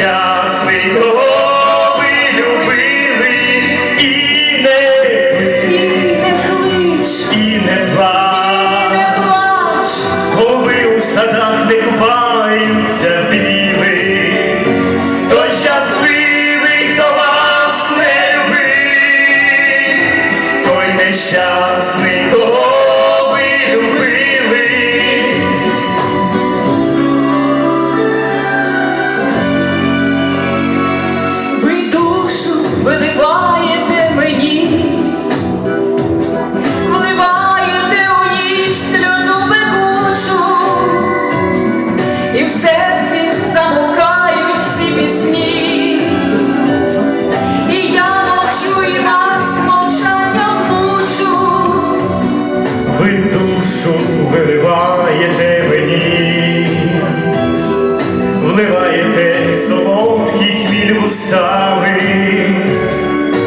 нещасний, кого ви любили, і не, І не клич, і не плач. плач, Коли у садах не купаються біли, той щасливий, хто вас не любив, той нещасний, Ви душу виливаєте мені, вливаєте солодкий хміль в устами,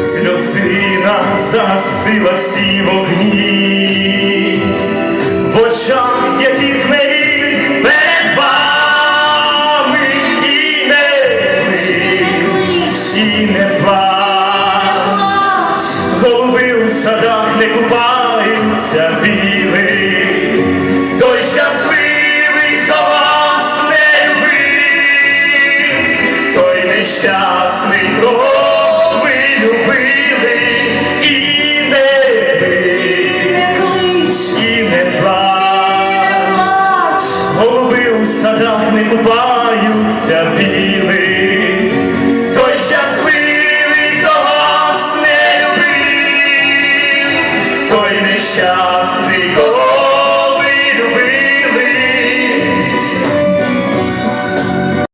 сльозина загасила всі вогні, в очах яких мені перед вами і не Не і не не плач. плач. Голуби у садах не купаються Щасний кого любили і не не клич, і не плач, голуби у садах не купаються біли. Той щасливий, хто вас не любив, той нещасний.